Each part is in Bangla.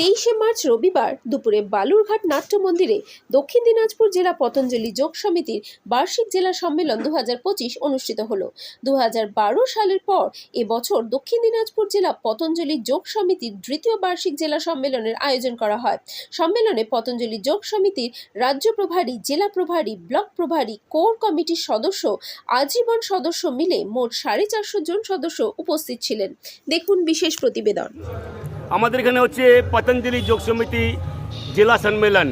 তেইশে মার্চ রবিবার দুপুরে বালুরঘাট নাট্য মন্দিরে দক্ষিণ দিনাজপুর জেলা পতঞ্জলি যোগ সমিতির বার্ষিক জেলা সম্মেলন দু হাজার পঁচিশ অনুষ্ঠিত হলো। দু সালের পর এবছর দক্ষিণ দিনাজপুর জেলা পতঞ্জলি যোগ সমিতির দ্বিতীয় বার্ষিক জেলা সম্মেলনের আয়োজন করা হয়। সম্মেলনে পতঞ্জলি যোগ সমিতির রাজ্য প্রভারী, জেলা প্রভারী, ব্লক প্রভারী, কোর কমিটির সদস্য, আজীবন সদস্য মিলে মোট সাড়ে চারশো জন সদস্য উপস্থিত ছিলেন। দেখুন বিশেষ প্রতিবেদন। আমাদের এখানে হচ্ছে পতঞ্জলি যোগ সমিতি জেলা সম্মেলন।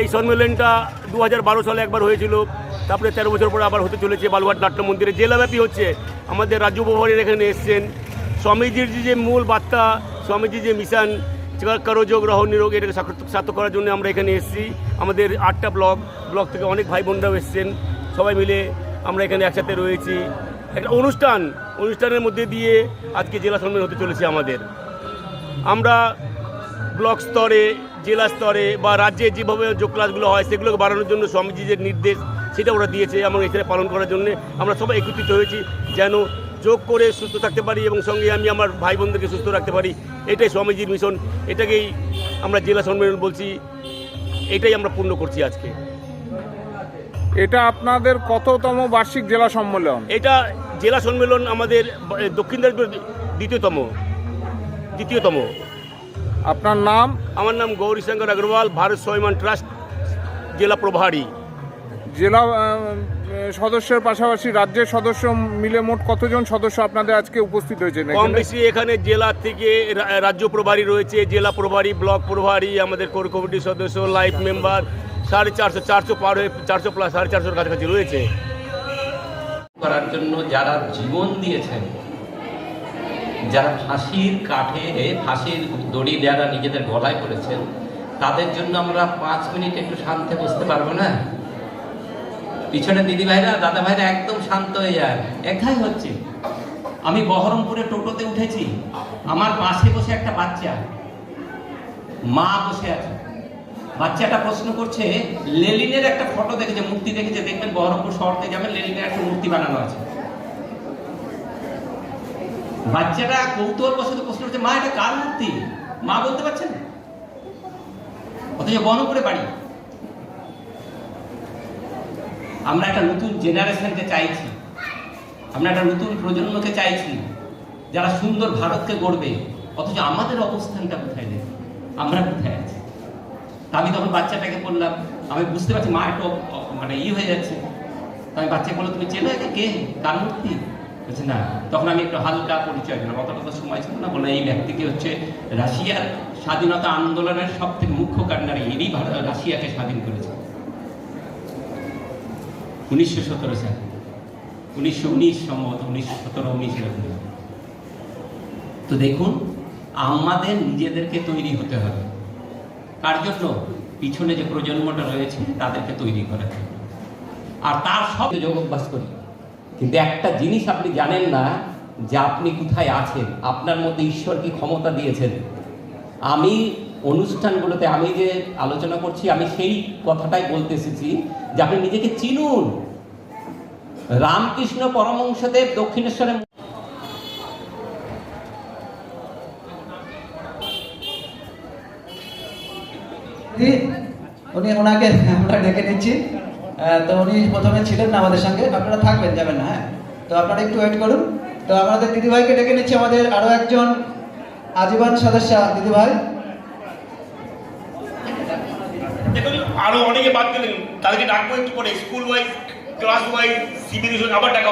এই সম্মেলনটা দু হাজার বারো সালে একবার হয়েছিল, তারপরে তেরো বছর পরে আবার হতে চলেছে বালুঘাট নাট্য মন্দিরে। জেলাব্যাপী হচ্ছে, আমাদের রাজ্য প্রভারীর এখানে এসছেন স্বামীজির যে মূল বার্তা, স্বামীজির যে মিশন করোযোগ রহ নিরোগ, এটাকে সার্থক করার জন্য আমরা এখানে এসেছি। আমাদের আটটা ব্লক ব্লক থেকে অনেক ভাই বোনরাও এসছেন। সবাই মিলে আমরা এখানে একসাথে রয়েছি। একটা অনুষ্ঠান, অনুষ্ঠানের মধ্যে দিয়ে আজকে জেলা সম্মেলন হতে চলেছে আমাদের। আমরা ব্লক স্তরে জেলা স্তরে বা রাজ্যে যেভাবে যোগ ক্লাসগুলো হয় সেগুলোকে বাড়ানোর জন্য স্বামীজি যে নির্দেশ সেটা ওরা দিয়েছে এবং এখানে পালন করার জন্য আমরা সবাই একত্রিত হয়েছি যেন যোগ করে সুস্থ থাকতে পারি এবং সঙ্গে আমি আমার ভাই বোনদেরকে সুস্থ রাখতে পারি। এটাই স্বামীজির মিশন এটাকেই আমরা জেলা সম্মেলন বলছি। এটাই আমরা পূর্ণ করছি আজকে। এটা আপনাদের কততম বার্ষিক জেলা সম্মেলন? এটা জেলা সম্মেলন আমাদের দক্ষিণ দিনাজপুর দ্বিতীয়তম। দ্বিতীয়তম। আপনার নাম? আমার নাম গৌরীশঙ্কর আগরওয়াল ভারত স্বয়মান ট্রাস্ট জেলা প্রভারী। জেলা সদস্যের পাশাপাশি রাজ্যের সদস্য মিলে মোট কতজন সদস্য আপনাদের আজকে উপস্থিত হয়েছেন কম এখানে? বেশি এখানে জেলা থেকে রা- রাজ্য প্রভারী রয়েছে জেলা প্রভারী ব্লক প্রভারী আমাদের কোর কমিটির সদস্য লাইফ মেম্বার সাড়ে চারশো চারশো পার হয়ে চারশো প্লাস সাড়ে চারশোর কাছাকাছি রয়েছে। করার জন্য যারা জীবন দিয়েছেন যারা ফাঁসির কাঠে ফাঁসির দড়ি যারা নিজেদের গলায় করেছেন, তাদের জন্য আমরা পাঁচ মিনিট একটু শান্তে বসতে পারব না? পিছনে দিদি ভাইরা দাদা ভাইরা একদম শান্ত হয়ে যায় একাই হচ্ছে, আমি বহরমপুরে টোটোতে উঠেছি, আমার পাশে বসে একটা বাচ্চা। মা বসে আছে। বাচ্চাটা প্রশ্ন করছে, লেলিনের একটা ফটো দেখেছে, মূর্তি দেখেছে, দেখবেন বহরমপুর শহরতে যাবেন, লেলিনের একটা মূর্তি বানানো আছে। বাচ্চাটা কৌতূহল বসত প্রশ্ন করছে, মা, এটা কার মূর্তি? মা বলতে পারছেন? না। অথচ বহরমপুরে বাড়ি। আমরা একটা নতুন জেনারেশনকে চাইছি। আমরা একটা নতুন প্রজন্মকে চাইছি, যারা সুন্দর ভারতকে গড়বে। অথচ আমাদের অবস্থানটা কোথায় দেখি আমরা কোথায় আছি? আমি তখন বাচ্চাটাকে বললাম, আমি বুঝতে পারছি, মা একটু মানে ই হয়ে যাচ্ছে। আমি বাচ্চাকে বললাম, তুমি চেনো একে? কে? কার মূর্তি? বলছে না, তখন আমি একটু হালকা পরিচয় দিলাম। অতটা তো সময় ছিল না, বলে এই ব্যক্তিকে হচ্ছে রাশিয়ার স্বাধীনতা আন্দোলনের সব থেকে মুখ্য কান্ডারি ভারত রাশিয়াকে স্বাধীন করেছে উনিশশো সতেরো সাল। উনিশশো উনিশ সম্ভবত উনিশশো সতেরো উনিশ তো দেখুন, আমাদের নিজেদেরকে তৈরি হতে হবে। কার জন্য? পিছনে যে প্রজন্মটা রয়েছে, তাদেরকে তৈরি জন্য আর তার সব যোগ অভ্যাস করি। কিন্তু একটা জিনিস আপনি জানেন না যে আপনি কোথায় আছেন? আপনার মধ্যে ঈশ্বর কি ক্ষমতা দিয়েছেন? আমি অনুষ্ঠানগুলোতে আমি যে আলোচনা করছি, আমি সেই কথাটাই বলতে এসেছি যে আপনি নিজেকে চিনুন। রামকৃষ্ণ পরমংশদেব দক্ষিণেশ্বরে উনি ওনাকে আমরা ডেকে নিচ্ছি। তো উনি প্রথমে ছিলেন না আমাদের সঙ্গে, আপনারা থাকবেন, যাবেন না হ্যাঁ? তো আপনারা একটু ওয়েট করুন। তো আমাদের দিদিভাইকে ডেকে নিচ্ছি আমাদের আরও একজন আজীবন সদস্য, দিদিভাই। দেখুন, আরও অনেকে বাদ দিলেন। তাদেরকে ডাকবো একটু পরে school wise class wise civil আবার ডাকা